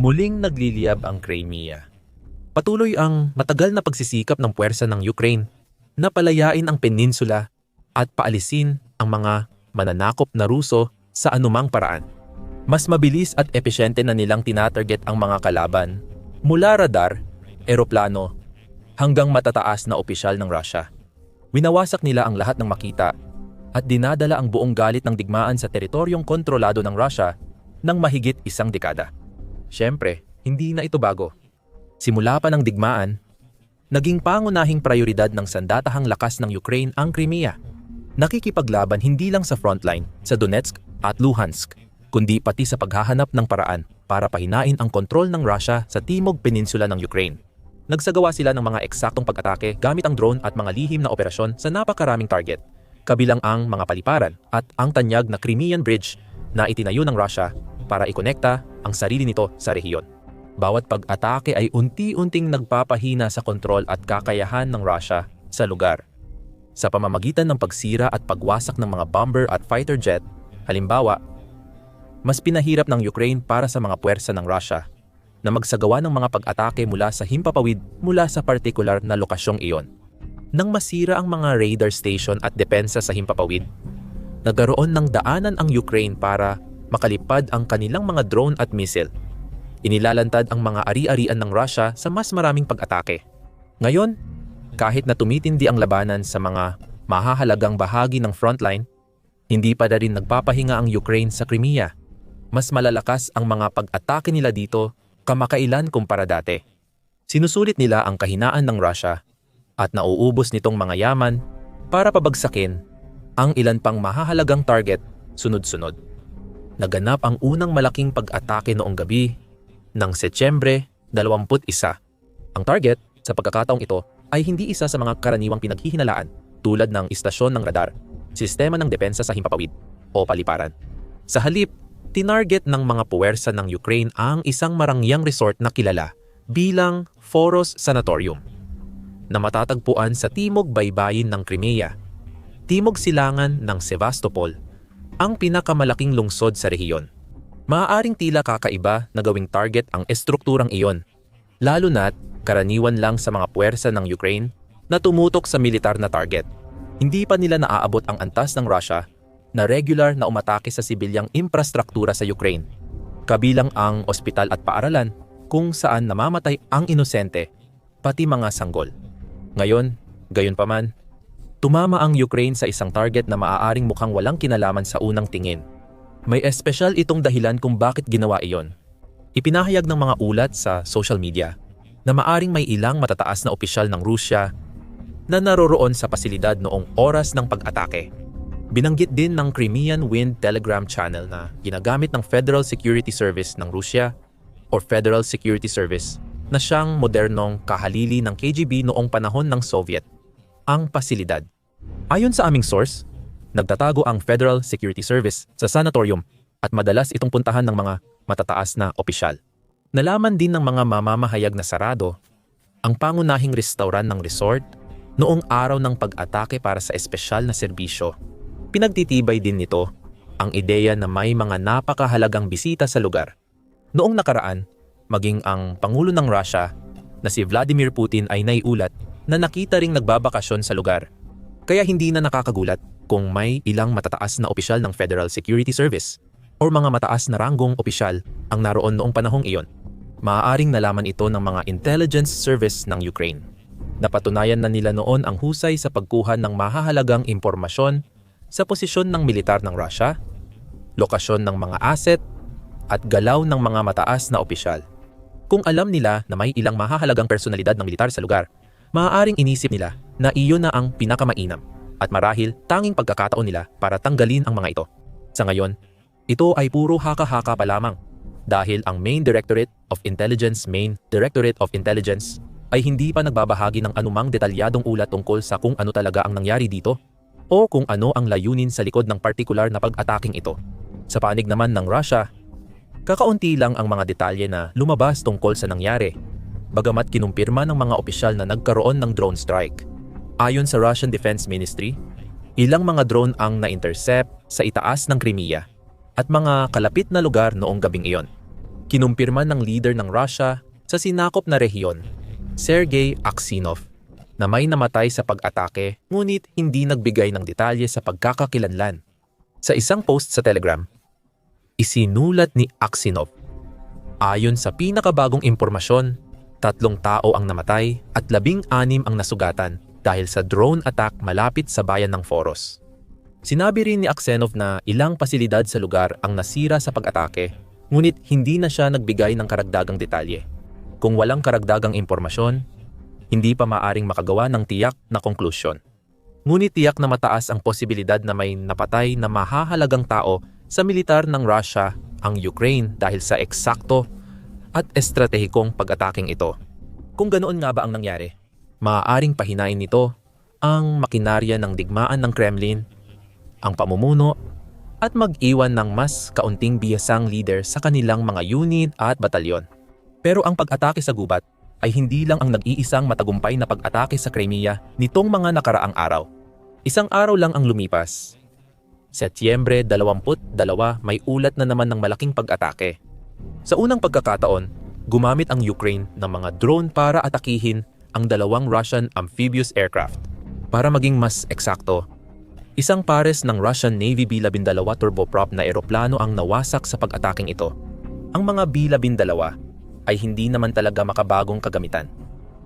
Muling nagliliyab ang Crimea. Patuloy ang matagal na pagsisikap ng puwersa ng Ukraine na palayain ang peninsula at paalisin ang mga mananakop na Ruso sa anumang paraan. Mas mabilis at epesyente na nilang tinatarget ang mga kalaban mula radar, eroplano, hanggang matataas na opisyal ng Russia. Winawasak nila ang lahat ng makita at dinadala ang buong galit ng digmaan sa teritoryong kontrolado ng Russia ng mahigit isang dekada. Siyempre, hindi na ito bago. Simula pa ng digmaan, naging pangunahing prioridad ng sandatahang lakas ng Ukraine ang Crimea. Nakikipaglaban hindi lang sa frontline sa Donetsk at Luhansk, kundi pati sa paghahanap ng paraan para pahinain ang kontrol ng Russia sa timog peninsula ng Ukraine. Nagsagawa sila ng mga eksaktong pag-atake gamit ang drone at mga lihim na operasyon sa napakaraming target, kabilang ang mga paliparan at ang tanyag na Crimean Bridge na itinayo ng Russia para ikonekta ang sarili nito sa rehiyon. Bawat pag-atake ay unti-unting nagpapahina sa kontrol at kakayahan ng Russia sa lugar. Sa pamamagitan ng pagsira at pagwasak ng mga bomber at fighter jet, halimbawa, mas pinahirap ng Ukraine para sa mga puwersa ng Russia na magsagawa ng mga pag-atake mula sa himpapawid mula sa partikular na lokasyong iyon. Nang masira ang mga radar station at depensa sa himpapawid, nagkaroon ng daanan ang Ukraine para makalipad ang kanilang mga drone at missile. Inilalantad ang mga ari-arian ng Russia sa mas maraming pag-atake. Ngayon, kahit na tumitindi ang labanan sa mga mahahalagang bahagi ng frontline, hindi pa na rin nagpapahinga ang Ukraine sa Crimea. Mas malalakas ang mga pag-atake nila dito kamakailan kumpara dati. Sinusulit nila ang kahinaan ng Russia at nauubos nitong mga yaman para pabagsakin ang ilan pang mahahalagang target sunod-sunod. Naganap ang unang malaking pag-atake noong gabi ng Setyembre 21. Ang target sa pagkakataong ito ay hindi isa sa mga karaniwang pinaghihinalaan tulad ng istasyon ng radar, sistema ng depensa sa himpapawid o paliparan. Sa halip, tinarget ng mga puwersa ng Ukraine ang isang marangyang resort na kilala bilang Foros Sanatorium na matatagpuan sa timog baybayin ng Crimea, timog silangan ng Sevastopol, ang pinakamalaking lungsod sa rehiyon. Maaaring tila kakaiba na gawing target ang estrukturang iyon, lalo na't karaniwan lang sa mga puwersa ng Ukraine na tumutok sa militar na target. Hindi pa nila naaabot ang antas ng Russia na regular na umatake sa sibilyang infrastruktura sa Ukraine, kabilang ang ospital at paaralan kung saan namamatay ang inosente, pati mga sanggol. Ngayon, gayon pa man, tumama ang Ukraine sa isang target na maaaring mukhang walang kinalaman sa unang tingin. May espesyal itong dahilan kung bakit ginawa iyon. Ipinahayag ng mga ulat sa social media na maaring may ilang matataas na opisyal ng Rusya na naroroon sa pasilidad noong oras ng pag-atake. Binanggit din ng Crimean Wind Telegram Channel na ginagamit ng Federal Security Service ng Rusya or Federal Security Service na siyang modernong kahalili ng KGB noong panahon ng Soviet, ang pasilidad. Ayon sa aming source, nagtatago ang Federal Security Service sa sanatorium at madalas itong puntahan ng mga matataas na opisyal. Nalaman din ng mga mamamahayag na sarado ang pangunahing restaurant ng resort noong araw ng pag-atake para sa espesyal na serbisyo Pinagtitibay din nito ang ideya na may mga napakahalagang bisita sa lugar. Noong nakaraan, maging ang Pangulo ng Russia na si Vladimir Putin ay naiulat na nakita ring nagbabakasyon sa lugar. Kaya hindi na nakakagulat kung may ilang matataas na opisyal ng Federal Security Service o mga mataas na ranggong opisyal ang naroon noong panahong iyon. Maaaring nalaman ito ng mga intelligence service ng Ukraine. Napatunayan na nila noon ang husay sa pagkuha ng mahahalagang impormasyon sa posisyon ng militar ng Russia, lokasyon ng mga asset, at galaw ng mga mataas na opisyal. Kung alam nila na may ilang mahahalagang personalidad ng militar sa lugar, maaaring inisip nila na iyon na ang pinakamainam at marahil tanging pagkakataon nila para tanggalin ang mga ito. Sa ngayon, ito ay puro haka-haka pa lamang dahil ang Main Directorate of Intelligence Main Directorate of Intelligence ay hindi pa nagbabahagi ng anumang detalyadong ulat tungkol sa kung ano talaga ang nangyari dito o kung ano ang layunin sa likod ng partikular na pag-ataking ito. Sa panig naman ng Russia, kakaunti lang ang mga detalye na lumabas tungkol sa nangyari, bagamat kinumpirma ng mga opisyal na nagkaroon ng drone strike. Ayon sa Russian Defense Ministry, ilang mga drone ang na-intercept sa itaas ng Crimea at mga kalapit na lugar noong gabing iyon. Kinumpirma ng leader ng Russia sa sinakop na rehiyon, Sergei Aksinov, na may namatay sa pag-atake ngunit hindi nagbigay ng detalye sa pagkakakilanlan. Sa isang post sa Telegram, isinulat ni Aksinov, Ayon sa pinakabagong impormasyon, tatlong tao ang namatay at labing-anim ang nasugatan dahil sa drone attack malapit sa bayan ng Foros. Sinabi rin ni Aksenov na ilang pasilidad sa lugar ang nasira sa pag-atake, ngunit hindi na siya nagbigay ng karagdagang detalye. Kung walang karagdagang impormasyon, hindi pa maaring makagawa ng tiyak na konklusyon. Ngunit tiyak na mataas ang posibilidad na may napatay na mahahalagang tao sa militar ng Russia ang Ukraine dahil sa eksakto at estratehikong pag-ataking ito. Kung ganoon nga ba ang nangyari, maaaring pahinain nito ang makinarya ng digmaan ng Kremlin ang pamumuno at mag-iwan ng mas kaunting biyasang leader sa kanilang mga unit at batalyon. Pero ang pag-atake sa gubat ay hindi lang ang nag-iisang matagumpay na pag-atake sa Crimea nitong mga nakaraang araw. Isang araw lang ang lumipas. Setyembre 22 may ulat na naman ng malaking pag-atake. Sa unang pagkakataon, gumamit ang Ukraine ng mga drone para atakihin ang dalawang Russian amphibious aircraft. Para maging mas eksakto, Isang pares ng Russian Navy B-12 turboprop na eroplano ang nawasak sa pag-ataking ito. Ang mga B-12 ay hindi naman talaga makabagong kagamitan.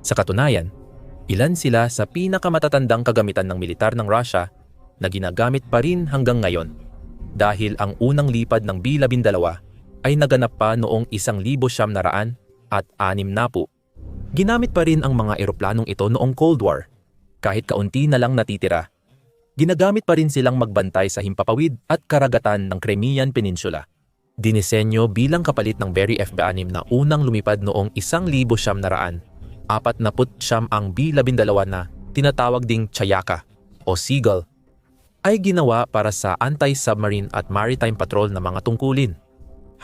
Sa katunayan, ilan sila sa pinakamatatandang kagamitan ng militar ng Russia na ginagamit pa rin hanggang ngayon dahil ang unang lipad ng B-12 ay naganap pa noong 1900 at 6 na po. Ginamit pa rin ang mga eroplanong ito noong Cold War kahit kaunti na lang natitira ginagamit pa rin silang magbantay sa himpapawid at karagatan ng Crimean Peninsula. Dinisenyo bilang kapalit ng Berry F-6 na unang lumipad noong 1900 apat na siyam ang B-12 na tinatawag ding Chayaka o Seagull ay ginawa para sa anti-submarine at maritime patrol na mga tungkulin.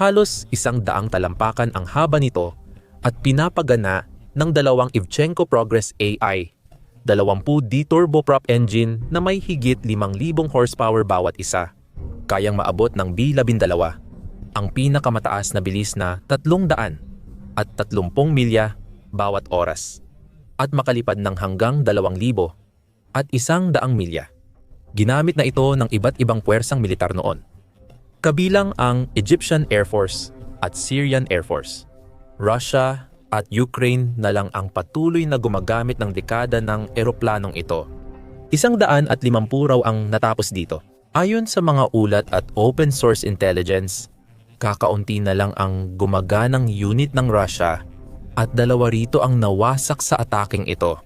Halos isang daang talampakan ang haba nito at pinapagana ng dalawang Ivchenko Progress AI 20D turboprop engine na may higit 5,000 horsepower bawat isa. Kayang maabot ng B-12, ang pinakamataas na bilis na 300 at 30 milya bawat oras at makalipad ng hanggang 2,000 at isang daang milya. Ginamit na ito ng iba't ibang puwersang militar noon. Kabilang ang Egyptian Air Force at Syrian Air Force, Russia at Ukraine na lang ang patuloy na gumagamit ng dekada ng eroplanong ito. Isang daan at limampu raw ang natapos dito. Ayon sa mga ulat at open source intelligence, kakaunti na lang ang gumaganang unit ng Russia at dalawa rito ang nawasak sa ataking ito.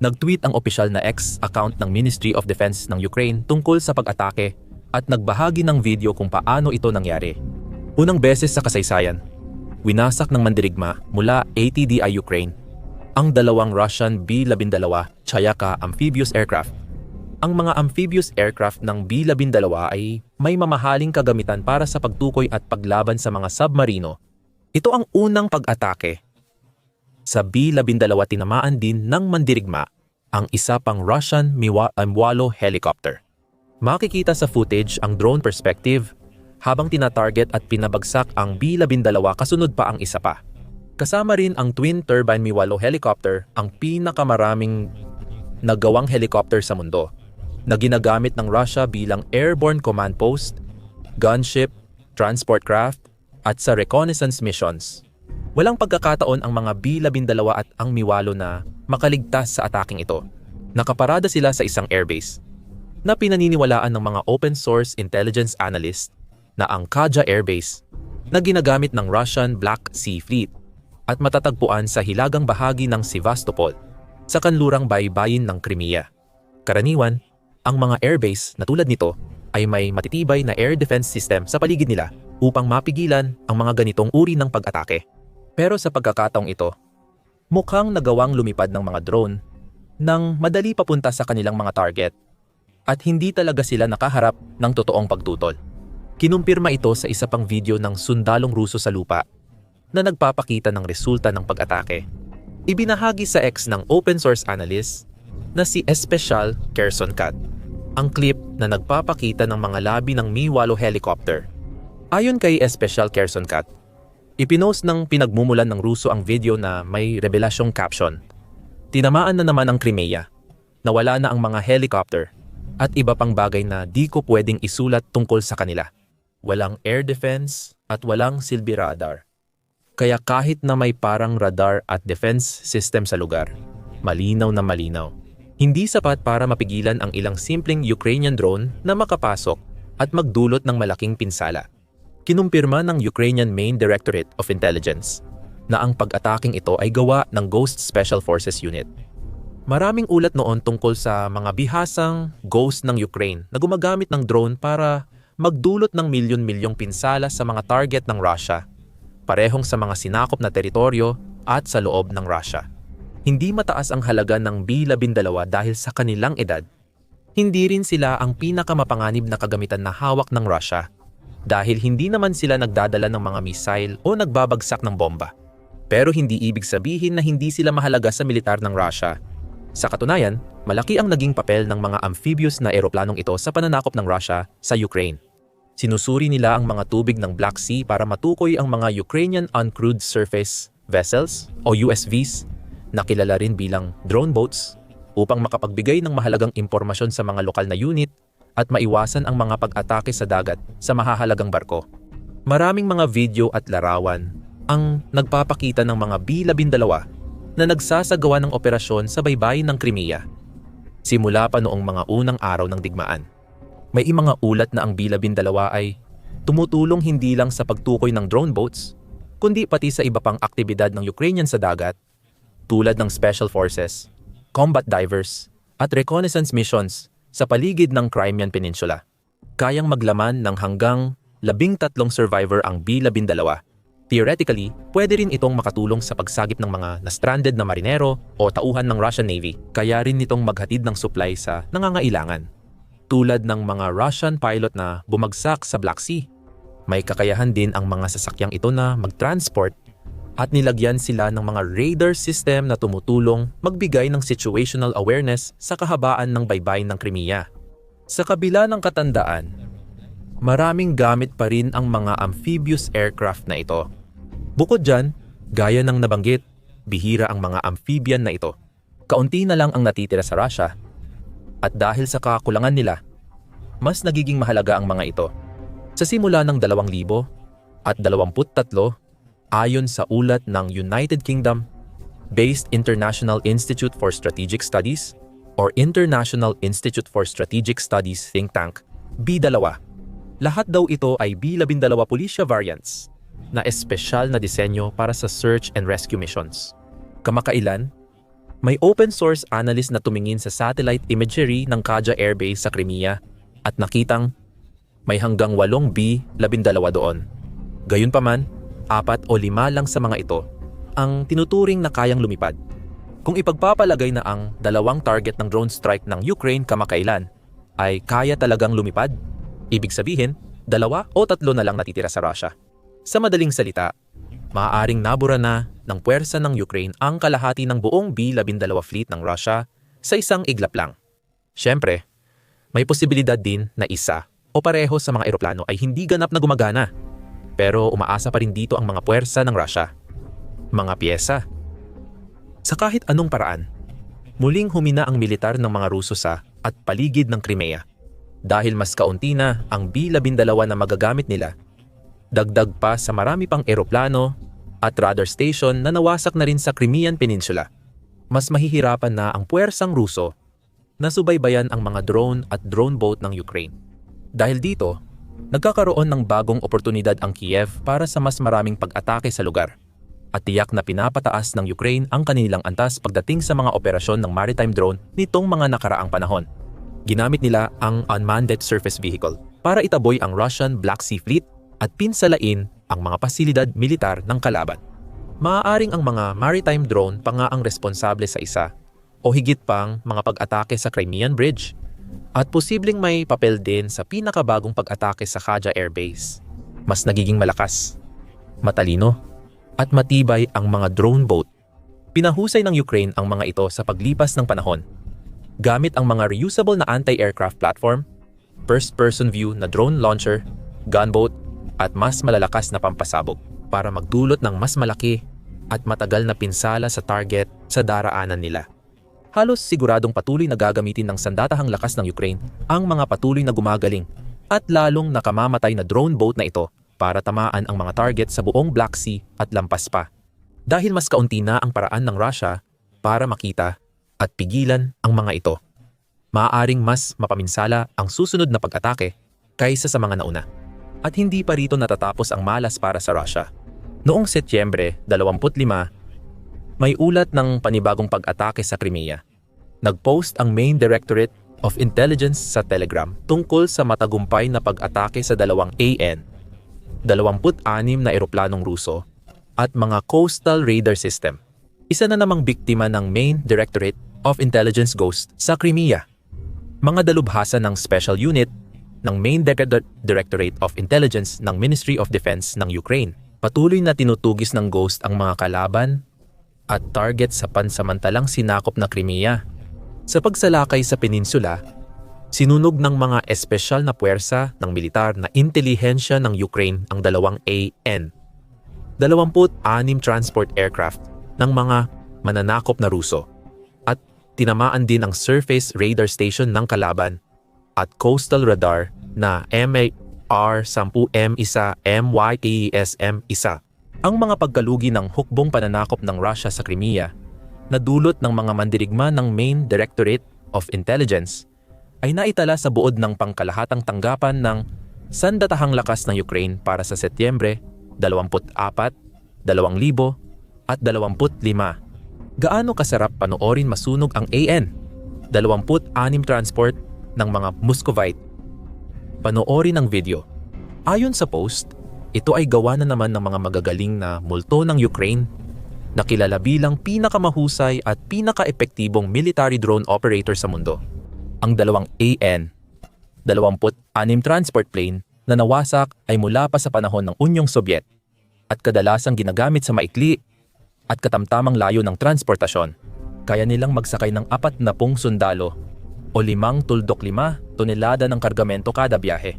Nag-tweet ang opisyal na X account ng Ministry of Defense ng Ukraine tungkol sa pag-atake at nagbahagi ng video kung paano ito nangyari. Unang beses sa kasaysayan, winasak ng mandirigma mula ATDI Ukraine ang dalawang Russian B-12 Chayaka amphibious aircraft. Ang mga amphibious aircraft ng B-12 ay may mamahaling kagamitan para sa pagtukoy at paglaban sa mga submarino. Ito ang unang pag-atake. Sa B-12 tinamaan din ng mandirigma ang isa pang Russian Mwalo helicopter. Makikita sa footage ang drone perspective habang tinatarget at pinabagsak ang B-12 kasunod pa ang isa pa. Kasama rin ang twin turbine Miwalo helicopter, ang pinakamaraming nagawang helicopter sa mundo, na ginagamit ng Russia bilang airborne command post, gunship, transport craft, at sa reconnaissance missions. Walang pagkakataon ang mga B-12 at ang Miwalo na makaligtas sa ataking ito. Nakaparada sila sa isang airbase na pinaniniwalaan ng mga open source intelligence analyst na ang Kaja Air Base na ginagamit ng Russian Black Sea Fleet at matatagpuan sa hilagang bahagi ng Sevastopol sa kanlurang baybayin ng Crimea. Karaniwan, ang mga airbase na tulad nito ay may matitibay na air defense system sa paligid nila upang mapigilan ang mga ganitong uri ng pag-atake. Pero sa pagkakataong ito, mukhang nagawang lumipad ng mga drone nang madali papunta sa kanilang mga target at hindi talaga sila nakaharap ng totoong pagtutol. Kinumpirma ito sa isa pang video ng sundalong Ruso sa lupa na nagpapakita ng resulta ng pag-atake. Ibinahagi sa X ng open source analyst na si Especial Kerson Cat ang clip na nagpapakita ng mga labi ng Mi-8 helicopter. Ayon kay Especial Kerson Cat, Ipinost ng pinagmumulan ng Ruso ang video na may revelasyong caption. Tinamaan na naman ang Crimea. Nawala na ang mga helicopter at iba pang bagay na di ko pwedeng isulat tungkol sa kanila. Walang air defense at walang silbi radar. Kaya kahit na may parang radar at defense system sa lugar, malinaw na malinaw. Hindi sapat para mapigilan ang ilang simpleng Ukrainian drone na makapasok at magdulot ng malaking pinsala. Kinumpirma ng Ukrainian Main Directorate of Intelligence na ang pag-ataking ito ay gawa ng Ghost Special Forces Unit. Maraming ulat noon tungkol sa mga bihasang ghost ng Ukraine na gumagamit ng drone para magdulot ng milyon-milyong pinsala sa mga target ng Russia, parehong sa mga sinakop na teritoryo at sa loob ng Russia. Hindi mataas ang halaga ng B-12 dahil sa kanilang edad. Hindi rin sila ang pinakamapanganib na kagamitan na hawak ng Russia dahil hindi naman sila nagdadala ng mga missile o nagbabagsak ng bomba. Pero hindi ibig sabihin na hindi sila mahalaga sa militar ng Russia. Sa katunayan, malaki ang naging papel ng mga amphibious na eroplanong ito sa pananakop ng Russia sa Ukraine. Sinusuri nila ang mga tubig ng Black Sea para matukoy ang mga Ukrainian Uncrewed Surface Vessels o USVs na kilala rin bilang drone boats upang makapagbigay ng mahalagang impormasyon sa mga lokal na unit at maiwasan ang mga pag-atake sa dagat sa mahahalagang barko. Maraming mga video at larawan ang nagpapakita ng mga B-12 na nagsasagawa ng operasyon sa baybayin ng Crimea. Simula pa noong mga unang araw ng digmaan. May mga ulat na ang B-12 ay tumutulong hindi lang sa pagtukoy ng drone boats, kundi pati sa iba pang aktibidad ng Ukrainian sa dagat tulad ng Special Forces, combat divers, at reconnaissance missions sa paligid ng Crimean Peninsula. Kayang maglaman ng hanggang labing tatlong survivor ang B-12. Theoretically, pwede rin itong makatulong sa pagsagip ng mga na-stranded na marinero o tauhan ng Russian Navy, kaya rin nitong maghatid ng supply sa nangangailangan. Tulad ng mga Russian pilot na bumagsak sa Black Sea, may kakayahan din ang mga sasakyang ito na mag-transport at nilagyan sila ng mga radar system na tumutulong magbigay ng situational awareness sa kahabaan ng baybayin ng Crimea. Sa kabila ng katandaan, maraming gamit pa rin ang mga amphibious aircraft na ito. Bukod dyan, gaya ng nabanggit, bihira ang mga amphibian na ito. Kaunti na lang ang natitira sa Russia. At dahil sa kakulangan nila, mas nagiging mahalaga ang mga ito. Sa simula ng 2000 at 23 ayon sa ulat ng United Kingdom based International Institute for Strategic Studies or International Institute for Strategic Studies think tank, B2. Lahat daw ito ay B-12 Policia variants na espesyal na disenyo para sa search and rescue missions. Kamakailan, may open source analyst na tumingin sa satellite imagery ng Kaja Air Base sa Crimea at nakitang may hanggang 8 B-12 doon. Gayunpaman, apat o lima lang sa mga ito ang tinuturing na kayang lumipad. Kung ipagpapalagay na ang dalawang target ng drone strike ng Ukraine kamakailan ay kaya talagang lumipad, ibig sabihin, dalawa o tatlo na lang natitira sa Russia. Sa madaling salita, maaaring nabura na ng puwersa ng Ukraine ang kalahati ng buong B-12 fleet ng Russia sa isang iglap lang. Siyempre, may posibilidad din na isa o pareho sa mga eroplano ay hindi ganap na gumagana. Pero umaasa pa rin dito ang mga puwersa ng Russia. Mga pyesa. Sa kahit anong paraan, muling humina ang militar ng mga Ruso sa at paligid ng Crimea. Dahil mas kaunti na ang B-12 na magagamit nila dagdag pa sa marami pang eroplano at radar station na nawasak na rin sa Crimean Peninsula. Mas mahihirapan na ang puwersang Ruso na subaybayan ang mga drone at drone boat ng Ukraine. Dahil dito, nagkakaroon ng bagong oportunidad ang Kiev para sa mas maraming pag-atake sa lugar at tiyak na pinapataas ng Ukraine ang kanilang antas pagdating sa mga operasyon ng maritime drone nitong mga nakaraang panahon. Ginamit nila ang unmanned surface vehicle para itaboy ang Russian Black Sea Fleet at pinsalain ang mga pasilidad militar ng kalaban. Maaaring ang mga maritime drone pa nga ang responsable sa isa o higit pang mga pag-atake sa Crimean Bridge at posibleng may papel din sa pinakabagong pag-atake sa Kaja Air Base. Mas nagiging malakas, matalino, at matibay ang mga drone boat. Pinahusay ng Ukraine ang mga ito sa paglipas ng panahon. Gamit ang mga reusable na anti-aircraft platform, first-person view na drone launcher, gunboat, at mas malalakas na pampasabog. para magdulot ng mas malaki at matagal na pinsala sa target sa daraanan nila. Halos siguradong patuloy na gagamitin ng sandatahang lakas ng Ukraine ang mga patuloy na gumagaling at lalong nakamamatay na drone boat na ito para tamaan ang mga target sa buong Black Sea at lampas pa. Dahil mas kaunti na ang paraan ng Russia para makita at pigilan ang mga ito. Maaaring mas mapaminsala ang susunod na pag-atake kaysa sa mga nauna. At hindi pa rito natatapos ang malas para sa Russia. Noong Setyembre 25, may ulat ng panibagong pag-atake sa Crimea. Nag-post ang Main Directorate of Intelligence sa Telegram tungkol sa matagumpay na pag-atake sa dalawang AN, 26 na eroplanong Ruso at mga coastal radar system. Isa na namang biktima ng Main Directorate of Intelligence Ghost sa Crimea. Mga dalubhasa ng Special Unit ng Main Directorate of Intelligence ng Ministry of Defense ng Ukraine. Patuloy na tinutugis ng Ghost ang mga kalaban at target sa pansamantalang sinakop na Crimea. Sa pagsalakay sa peninsula, sinunog ng mga espesyal na puwersa ng militar na intelihensya ng Ukraine ang dalawang AN. 26 transport aircraft ng mga mananakop na Ruso at tinamaan din ang surface radar station ng kalaban at coastal radar na MAR-10M1 MYTSM-1. Ang mga pagkalugi ng hukbong pananakop ng Russia sa Crimea na dulot ng mga mandirigma ng Main Directorate of Intelligence ay naitala sa buod ng pangkalahatang tanggapan ng sandatahang lakas ng Ukraine para sa Setyembre 24, 2000 at 25. Gaano kasarap panoorin masunog ang AN? 26 transport ng mga Muscovite. Panoorin ang video. Ayon sa post, ito ay gawa na naman ng mga magagaling na multo ng Ukraine na kilala bilang pinakamahusay at pinaka-epektibong military drone operator sa mundo. Ang dalawang AN, 26 transport plane na nawasak ay mula pa sa panahon ng Unyong Sobyet at kadalasang ginagamit sa maikli at katamtamang layo ng transportasyon. Kaya nilang magsakay ng apat na pong sundalo o limang tuldok lima tonelada ng kargamento kada biyahe.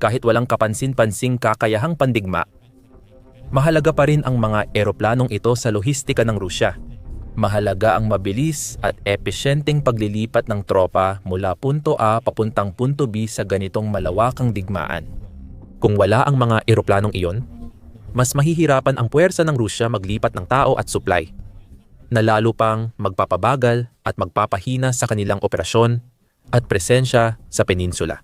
Kahit walang kapansin-pansing kakayahang pandigma, mahalaga pa rin ang mga eroplanong ito sa lohistika ng Rusya. Mahalaga ang mabilis at epesyenteng paglilipat ng tropa mula punto A papuntang punto B sa ganitong malawakang digmaan. Kung wala ang mga eroplanong iyon, mas mahihirapan ang puwersa ng Rusya maglipat ng tao at supply na lalo pang magpapabagal at magpapahina sa kanilang operasyon at presensya sa peninsula.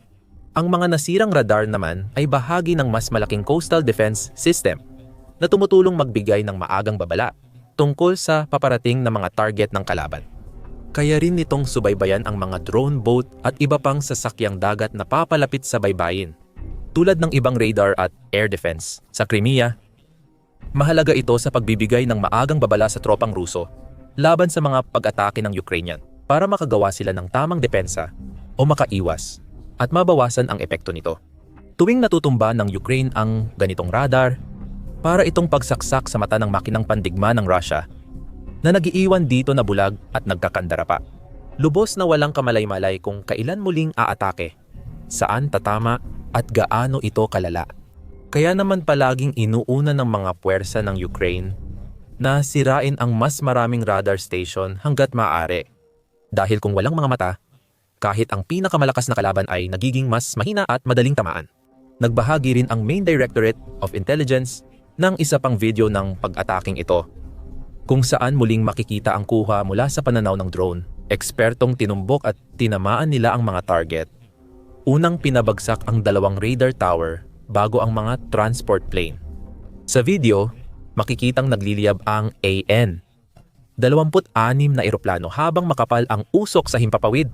Ang mga nasirang radar naman ay bahagi ng mas malaking coastal defense system na tumutulong magbigay ng maagang babala tungkol sa paparating na mga target ng kalaban. Kaya rin nitong subaybayan ang mga drone boat at iba pang sasakyang dagat na papalapit sa baybayin. Tulad ng ibang radar at air defense sa Crimea Mahalaga ito sa pagbibigay ng maagang babala sa tropang Ruso laban sa mga pag-atake ng Ukrainian para makagawa sila ng tamang depensa o makaiwas at mabawasan ang epekto nito. Tuwing natutumba ng Ukraine ang ganitong radar, para itong pagsaksak sa mata ng makinang pandigma ng Russia na nagiiwan dito na bulag at nagkakandara pa. Lubos na walang kamalay-malay kung kailan muling aatake, saan tatama at gaano ito kalala. Kaya naman palaging inuuna ng mga puwersa ng Ukraine na sirain ang mas maraming radar station hanggat maaari. Dahil kung walang mga mata, kahit ang pinakamalakas na kalaban ay nagiging mas mahina at madaling tamaan. Nagbahagi rin ang Main Directorate of Intelligence ng isa pang video ng pag-ataking ito kung saan muling makikita ang kuha mula sa pananaw ng drone. Ekspertong tinumbok at tinamaan nila ang mga target. Unang pinabagsak ang dalawang radar tower bago ang mga transport plane. Sa video, makikitang nagliliyab ang AN. 26 na eroplano habang makapal ang usok sa himpapawid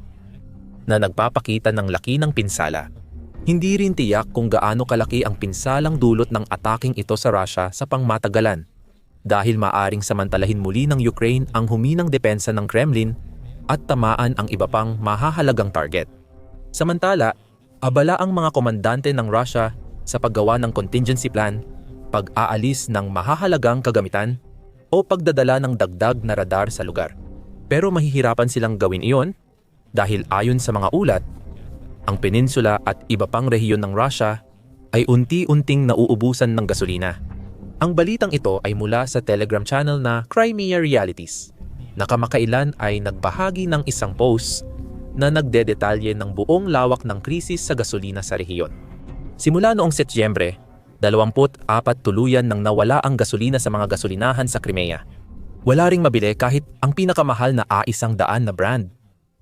na nagpapakita ng laki ng pinsala. Hindi rin tiyak kung gaano kalaki ang pinsalang dulot ng ataking ito sa Russia sa pangmatagalan dahil maaring samantalahin muli ng Ukraine ang huminang depensa ng Kremlin at tamaan ang iba pang mahahalagang target. Samantala, abala ang mga komandante ng Russia sa paggawa ng contingency plan, pag-aalis ng mahahalagang kagamitan, o pagdadala ng dagdag na radar sa lugar. Pero mahihirapan silang gawin iyon dahil ayon sa mga ulat, ang peninsula at iba pang rehiyon ng Russia ay unti-unting nauubusan ng gasolina Ang balitang ito ay mula sa Telegram channel na Crimea Realities na kamakailan ay nagbahagi ng isang post na nagdedetalye ng buong lawak ng krisis sa gasolina sa rehiyon. Simula noong Setyembre, 24 tuluyan nang nawala ang gasolina sa mga gasolinahan sa Crimea. Wala ring mabili kahit ang pinakamahal na aisang daan na brand.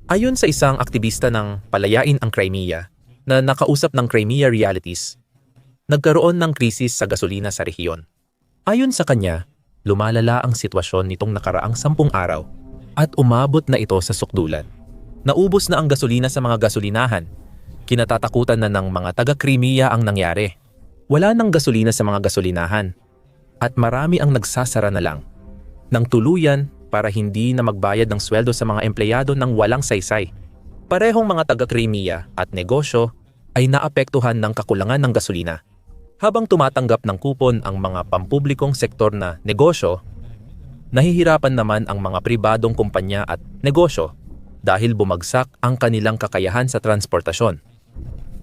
Ayon sa isang aktivista ng Palayain ang Crimea na nakausap ng Crimea Realities, nagkaroon ng krisis sa gasolina sa rehiyon. Ayon sa kanya, lumalala ang sitwasyon nitong nakaraang sampung araw at umabot na ito sa sukdulan. Naubos na ang gasolina sa mga gasolinahan. Kinatatakutan na ng mga taga-Crimea ang nangyari. Wala nang gasolina sa mga gasolinahan at marami ang nagsasara na lang. Nang tuluyan para hindi na magbayad ng sweldo sa mga empleyado ng walang saysay. Parehong mga taga-Crimea at negosyo ay naapektuhan ng kakulangan ng gasolina. Habang tumatanggap ng kupon ang mga pampublikong sektor na negosyo, nahihirapan naman ang mga pribadong kumpanya at negosyo dahil bumagsak ang kanilang kakayahan sa transportasyon.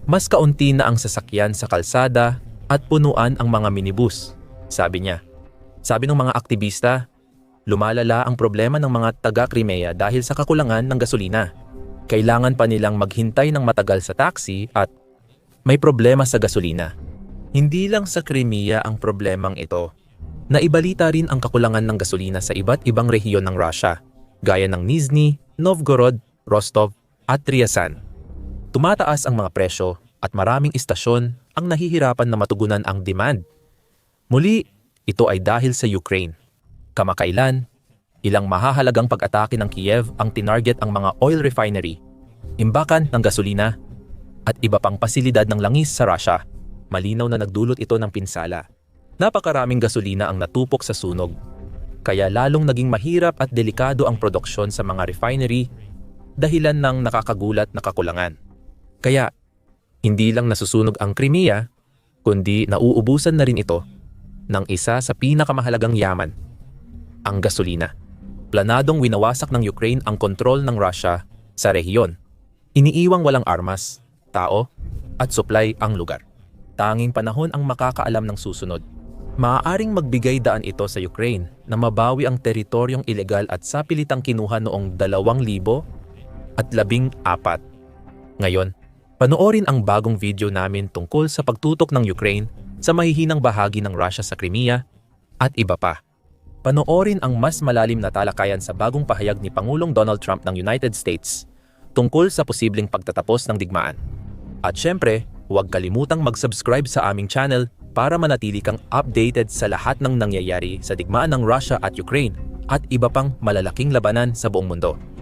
Mas kaunti na ang sasakyan sa kalsada at punuan ang mga minibus, sabi niya. Sabi ng mga aktivista, lumalala ang problema ng mga taga-Crimea dahil sa kakulangan ng gasolina. Kailangan pa nilang maghintay ng matagal sa taxi at may problema sa gasolina. Hindi lang sa Crimea ang problemang ito. Naibalita rin ang kakulangan ng gasolina sa iba't ibang rehiyon ng Russia, gaya ng Nizhny, Novgorod, Rostov at Ryazan. Tumataas ang mga presyo at maraming istasyon ang nahihirapan na matugunan ang demand. Muli, ito ay dahil sa Ukraine. Kamakailan, ilang mahahalagang pag-atake ng Kiev ang tinarget ang mga oil refinery, imbakan ng gasolina, at iba pang pasilidad ng langis sa Russia. Malinaw na nagdulot ito ng pinsala. Napakaraming gasolina ang natupok sa sunog. Kaya lalong naging mahirap at delikado ang produksyon sa mga refinery dahilan ng nakakagulat na kakulangan. Kaya, hindi lang nasusunog ang Crimea, kundi nauubusan na rin ito ng isa sa pinakamahalagang yaman, ang gasolina. Planadong winawasak ng Ukraine ang kontrol ng Russia sa rehiyon. Iniiwang walang armas, tao, at supply ang lugar. Tanging panahon ang makakaalam ng susunod. Maaaring magbigay daan ito sa Ukraine na mabawi ang teritoryong ilegal at sapilitang kinuha noong 2000 at labing apat. Ngayon, panoorin ang bagong video namin tungkol sa pagtutok ng Ukraine sa mahihinang bahagi ng Russia sa Crimea at iba pa. Panoorin ang mas malalim na talakayan sa bagong pahayag ni Pangulong Donald Trump ng United States tungkol sa posibleng pagtatapos ng digmaan. At syempre, huwag kalimutang mag-subscribe sa aming channel para manatili kang updated sa lahat ng nangyayari sa digmaan ng Russia at Ukraine at iba pang malalaking labanan sa buong mundo.